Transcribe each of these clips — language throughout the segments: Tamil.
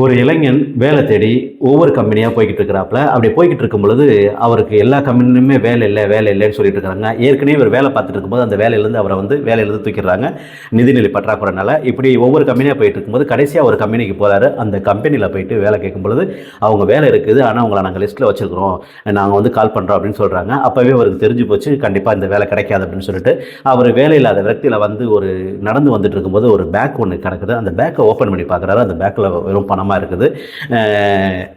ஒரு இளைஞன் வேலை தேடி ஒவ்வொரு கம்பெனியாக போய்கிட்டு இருக்கிறாப்புல. அப்படி போய்கிட்டு இருக்கும் பொழுது அவருக்கு எல்லா கம்பெனிலுமே வேலை இல்லை வேலை இல்லைன்னு சொல்லிட்டு இருக்கிறாங்க. ஏற்கனவே இவர் வேலை பார்த்துட்டு இருக்கும்போது அந்த வேலையிலேருந்து அவரை வந்து வேலையிலேருந்து தூக்கிடுறாங்க. நிதிநிலை பற்றாக்குறைனால இப்படி ஒவ்வொரு கம்பெனியாக போயிட்டு இருக்கும்போது கடைசியாக ஒரு கம்பெனிக்கு போகிறாரு அந்த கம்பெனியில் போயிட்டு வேலை கேட்கும் பொழுது அவங்க வேலை இருக்குது ஆனால் அவங்கள நாங்கள் லிஸ்ட்டில் வச்சுருக்கிறோம். நாங்கள் வந்து கால் பண்ணுறோம் அப்படின்னு சொல்கிறாங்க அப்போவே அவருக்கு தெரிஞ்சு போச்சு கண்டிப்பாக இந்த வேலை கிடைக்காது அப்படின்னு சொல்லிட்டு அவர் வேலை இல்லாத விரக்தியில் வந்து ஒரு நடந்து வந்துட்டு இருக்கும்போது ஒரு பேக் ஒன்று கிடக்குது. அந்த பேக்கை ஓப்பன் பண்ணி பார்க்குறாரு. அந்த பேக்கில் வெறும் பணம் பணமாக இருக்குது.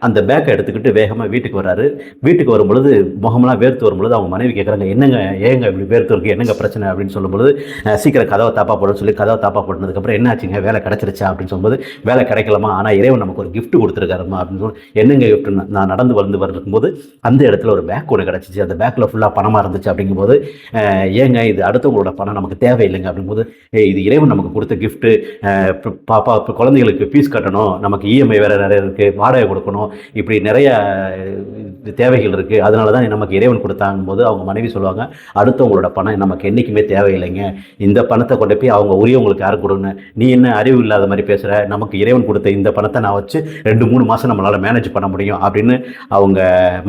அந்த பேக்கை எடுத்துக்கிட்டு வேகமாக வீட்டுக்கு வர்றாரு. வீட்டுக்கு வரும்பொழுது முகமெல்லாம் வேர்த்து வரும்பொழுது அவங்க மனைவி கேட்குறாங்க என்னங்க ஏங்க இப்படி வேர்த்து இருக்கு? என்னங்க பிரச்சனை? அப்படின்னு சொல்லும்பொழுது சீக்கிரம் கதவை தாப்பா போட சொல்லி கதவை தாப்பா போட்டதுக்கப்புறம் என்ன ஆச்சுங்க? வேலை கிடைச்சிருச்சா? அப்படின்னு சொல்லும்போது வேலை கிடைக்கலாமா ஆனால் இறைவன் நமக்கு ஒரு கிஃப்ட் கொடுத்துருக்காருமா அப்படின்னு சொல்லி என்னங்க கிஃப்ட் நான் நடந்து வந்து வரும்போது அந்த இடத்துல ஒரு பேக் ஒன்று கிடச்சிச்சு. அந்த பேக்கில் ஃபுல்லாக பணமாக இருந்துச்சு அப்படிங்கும்போது ஏங்க இது அடுத்தவங்களோட பணம் நமக்கு தேவையில்லைங்க. அப்படிங்கும்போது இது இறைவன் நமக்கு கொடுத்த கிஃப்ட்டு பாப்பா இப்போ குழந்தைகளுக்கு ஃபீஸ் கட்டணும். நமக்கு இஎம்ஐ வேறு நிறைய இருக்குது வாடகை கொடுக்கணும். இப்படி நிறைய தேவைகள் இருக்குது அதனால தான் நமக்கு இறைவன் கொடுத்தாங்கும் போது அவங்க மனைவி சொல்லுவாங்க அடுத்தவங்களோட பணம் நமக்கு என்றைக்குமே தேவையில்லைங்க. இந்த பணத்தை கொண்டு போய் அவங்க உரியவங்களுக்கு யாரும் கொடுங்க நீ என்ன அறிவு இல்லாத மாதிரி பேசுகிற நமக்கு இறைவன் கொடுத்த இந்த பணத்தை நான் வச்சு ரெண்டு மூணு மாதம் நம்மளால் மேனேஜ் பண்ண முடியும் அப்படின்னு அவங்க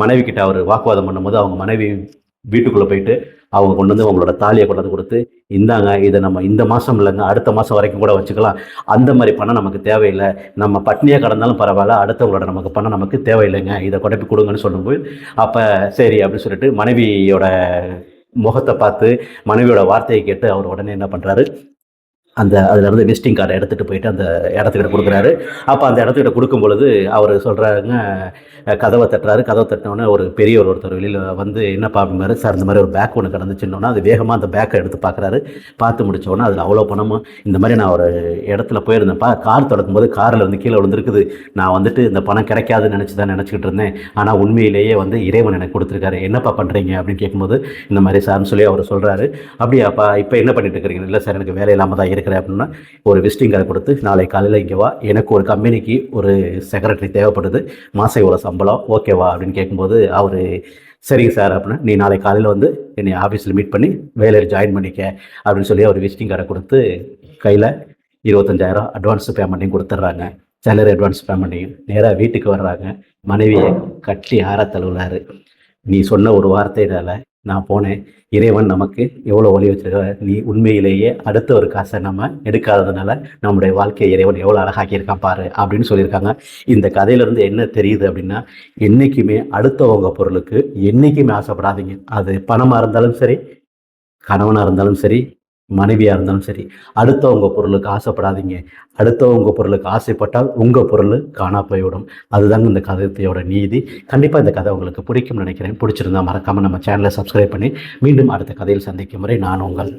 மனைவி கிட்ட அவர் வாக்குவாதம் பண்ணும்போது அவங்க மனைவி வீட்டுக்குள்ளே போயிட்டு அவங்க கொண்டு வந்து அவங்களோட தாலியை கொண்டு வந்து கொடுத்து இந்தாங்க இதை நம்ம இந்த மாதம் இல்லைங்க அடுத்த மாதம் வரைக்கும் கூட வச்சுக்கலாம். அந்த மாதிரி பணம் நமக்கு தேவையில்லை. நம்ம பட்னியாக கடந்தாலும் பரவாயில்ல அடுத்தவங்களோட நமக்கு பணம் நமக்கு தேவையில்லைங்க. இதை கொண்டு போய் கொடுங்கன்னு சொல்லும்போது அப்போ சரி அப்படின்னு சொல்லிட்டு மனைவியோட முகத்தை பார்த்து மனைவியோட வார்த்தையை கேட்டு அவர் உடனே என்ன பண்ணுறாரு அந்த அதில் இருந்து விசிட்டிங் கார்டை எடுத்துகிட்டு போயிட்டு அந்த இடத்துக்கிட்ட கொடுக்குறாரு. அப்போ அந்த இடத்துக்கிட்ட கொடுக்கும் பொழுது அவர் சொல்கிறாங்க கதவை தட்டுறாரு. கதவை தட்டினோடனே ஒரு பெரியவர் ஒருத்தர் வெளியில் வந்து என்ன அப்படின்னாரு சார் இந்த மாதிரி ஒரு பேக் ஒன்று கிடந்துச்சுன்னொன்னே அது வேகமாக அந்த பேக்கை எடுத்து பார்க்குறாரு பார்த்து முடிச்சோடனே அதில் அவ்வளோ பணமும் இந்த மாதிரி நான் ஒரு இடத்துல போயிருந்தேன்ப்பா. கார் தொடக்கும்போது காரில் வந்து கீழே விழுந்துருக்குது. நான் வந்துட்டு இந்த பணம் கிடைக்காதுன்னு நினச்சி தான் நினச்சிக்கிட்டு இருந்தேன். ஆனால் உண்மையிலேயே வந்து இறைவன் எனக்கு கொடுத்துருக்காரு. என்னப்பா பண்ணுறீங்க அப்படின்னு கேட்கும்போது இந்த மாதிரி சார்னு சொல்லி அவர் சொல்கிறாரு அப்படியாப்பா இப்போ என்ன பண்ணிட்டு இருக்கிறீங்க? இல்லை சார் எனக்கு வேலை இல்லாமல் தான் கேட்குறேன் அப்படின்னா ஒரு விசிட்டிங் கார்டு கொடுத்து நாளை காலையில் இங்கே வா. எனக்கு ஒரு கம்பெனிக்கு ஒரு செக்ரட்டரி தேவைப்படுது. மாதம் இவ்வளோ சம்பளம்? ஓகேவா அப்படின்னு கேட்கும்போது அவர் சரிங்க சார் அப்படின்னா நீ நாளை காலையில் வந்து என்னை ஆஃபீஸில் மீட் பண்ணி வேலையில் ஜாயின் பண்ணிக்க. அப்படின்னு சொல்லி அவர் விசிட்டிங் கார்டை கொடுத்து கையில் இருபத்தஞ்சாயிரம் அட்வான்ஸ் பேமெண்ட்டையும் கொடுத்துட்றாங்க. சேலரி அட்வான்ஸ் பேமெண்ட்டையும் நேராக வீட்டுக்கு வர்றாங்க. மனைவியை கட்டி ஆற தழுவுறாரு. நீ சொன்ன ஒரு வார்த்தையினால நான் போனேன். இறைவன் நமக்கு எவ்வளோ வழி வச்சிருக்க நீ உண்மையிலேயே அடுத்த ஒரு காசை நம்ம எடுக்காததுனால நம்முடைய வாழ்க்கையை இறைவன் எவ்வளோ அழகாக்கியிருக்கான் பாரு அப்படின்னு சொல்லியிருக்காங்க. இந்த கதையிலேருந்து என்ன தெரியுது அப்படின்னா என்றைக்குமே அடுத்தவங்க பொருளுக்கு என்றைக்குமே ஆசைப்படாதீங்க. அது பணமாக இருந்தாலும் சரி கணவனாக இருந்தாலும் சரி மனைவியாக இருந்தாலும் சரி அடுத்தவங்க பொருளுக்கு ஆசைப்படாதீங்க. அடுத்தவங்க பொருளுக்கு ஆசைப்பட்டால் உங்கள் பொருள் காணா போய்விடும். அதுதாங்க இந்த கதையோட நீதி. கண்டிப்பாக இந்த கதை உங்களுக்கு பிடிக்கும்னு நினைக்கிறேன். பிடிச்சிருந்தா மறக்காமல் நம்ம சேனலை சப்ஸ்கிரைப் பண்ணி மீண்டும் அடுத்த கதையில் சந்திக்கும் முறை நான் உங்கள்